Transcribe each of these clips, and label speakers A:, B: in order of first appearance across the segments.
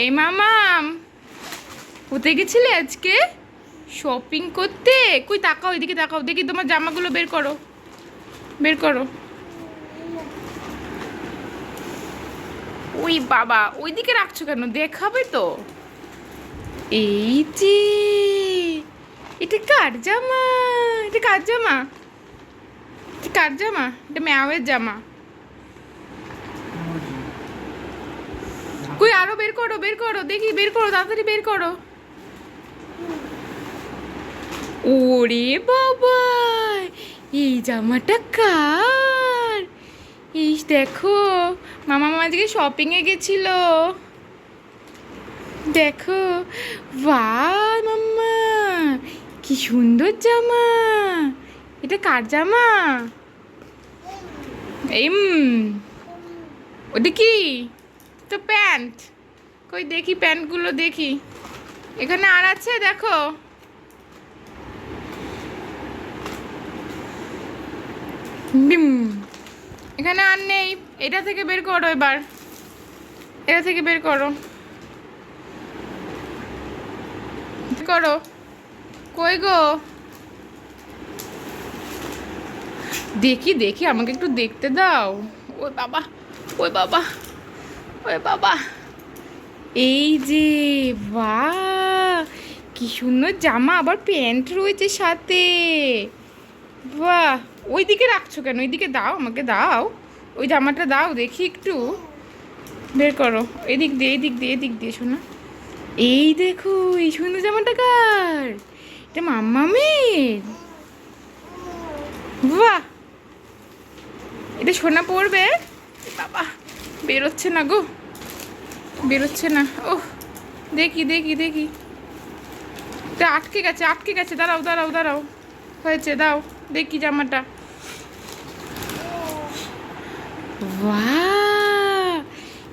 A: এই মামাম, কোথায় গেছিলে আজকে? শপিং করতে? কই তাকাও, এদিকে তাকাও, দেখি তোমার জামাগুলো বের করো। বের করো। ওই বাবা, ওইদিকে রাখছো কেন? দেখাবে তো। এই যে, এটা কার জামা? এটা কার জামা? কার জামা? এটা ম্যাওয়ের জামা কই আরও বের করো বের করো, দেখি, বের করো, তাড়াতাড়ি বের করো। ওরে বাবা, এই জামাটা কার? এই দেখো, মামা মামা আজকে শপিং এ গেছিল। দেখো বাহ মাম্মা, কি সুন্দর জামা। এটা কার জামা? এম ওটা কি? তো প্যান্ট। কই দেখি, প্যান্টগুলো দেখি। এখানে আর আছে, দেখো। বিম। এখানে আর নেই। এটা থেকে বের করো এবার। এটা থেকে বের করো। করো। কই গো? দেখি দেখি, আমাকে একটু দেখতে দাও। ওই বাবা ওই বাবা ওই বাবা। এই যে, বাহ! কি সুন্দর জামা, আবার প্যান্ট রয়েছে সাথে। বাহ! ওইদিকে রাখছো কেন? ওইদিকে দাও, আমাকে দাও। ওই জামাটা দাও, দেখি একটু। বের করো। এদিক দিয়ে এদিক দিয়ে এদিক দিয়ে, শোনা। এই দেখো, এই সুন্দর জামাটা কার? এটা মাম্মামের। বাহ! এটা সোনা পড়বে বাবা, বেরোচ্ছে না গো। বেরোচ্ছে না। ও দেখি দেখি দেখি। এটা আটকে গেছে আটকে গেছে। দাঁড়াও দাঁড়াও দাঁড়াও। হয়েছে, দাও, দেখি জামাটা।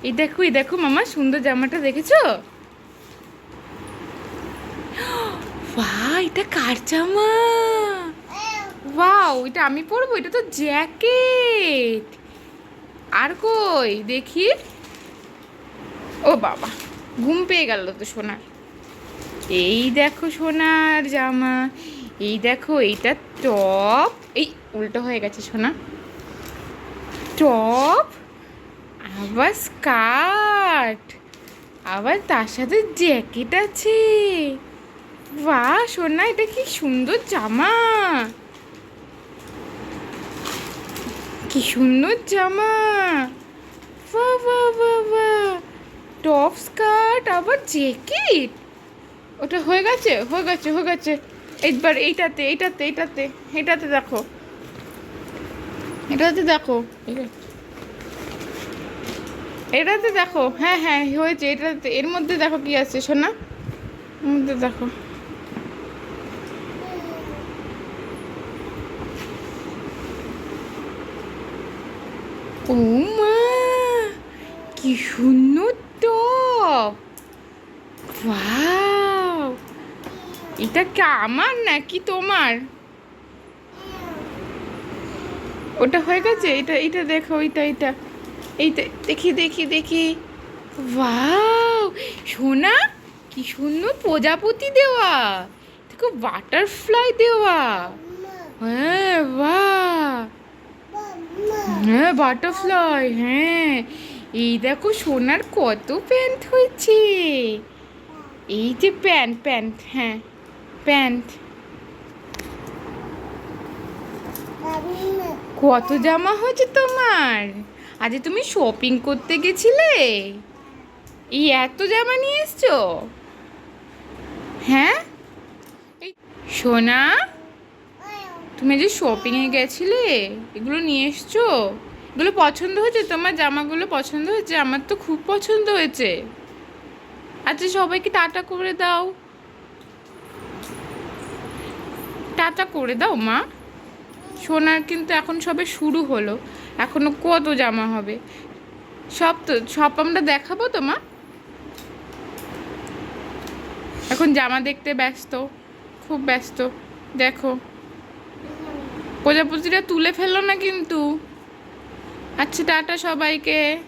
A: এই দেখো এই দেখো মামা, সুন্দর জামাটা দেখেছ? এটা কার জামা? ওয়াও, এটা আমি পরবো? এটা তো জ্যাকেট। আর কই? দেখি। ও বাবা, ঘুম পেয়ে গেল তো সোনার। এই দেখো সোনার জামা, এই দেখো এইটা টপ, এই উল্টো হয়ে গেছে সোনা। টপ, আবার স্কার্ট, আবার তার সাথে জ্যাকেট আছে। বাহ, সোনা, এটা কি সুন্দর জামা। কি সুন্দর জামা বাহ বাহ বাহ বাহ টপ স্কার্ট আবার জ্যাকেট ওটা হয়ে গেছে হয়ে গেছে হয়ে গেছে। এইবার এইটাতে এইটাতে এইটাতে এটাতে দেখো। এটাতে দেখো। এটাতে দেখো। হ্যাঁ হ্যাঁ হয়েছে, এটাতে। এর মধ্যে দেখো কি আছে, সোনা? এর মধ্যে দেখো। ও মা কি সুন্দর এটা কি আমার নাকি তোমার? ওটা হয়ে গেছে? এটা এটা দেখো এইটা এইটা এইটা, দেখি দেখি দেখি। ওয়াও সোনা, কি সুন্দর প্রজাপতি দেওয়া। দেখো বাটারফ্লাই দেওয়া। হ্যাঁ বাহ হ্যাঁ বাটারফ্লাই হ্যাঁ। এই দেখো, সোনার কত প্যান্ট হয়েছে। এই যে প্যান্ট প্যান্ট হ্যাঁ প্যান্ট। কত জামা হয়েছে তোমার? আজ তুমি শপিং করতে গেছিলে? এই এত জামা নিয়ে এসছো? হ্যাঁ? সোনা, তুমি যে শপিংয়ে গেছিলে, এগুলো নিয়ে এসছো? এগুলো পছন্দ হয়েছে? তোমার জামাগুলো পছন্দ হয়েছে? আমার তো খুব পছন্দ হয়েছে। আচ্ছা সবাইকে টাটা করে দাও। টাটা করে দাও, মা। সোনার কিন্তু এখন সবে শুরু হলো। এখনও কত জামা হবে? সব তো, সব আমরা দেখাবো তো, মা? এখন জামা দেখতে ব্যস্ত, খুব ব্যস্ত। দেখো। প্রজাপতিটা তুলে ফেলল না কিন্তু। আচ্ছা টাটা সবাইকে।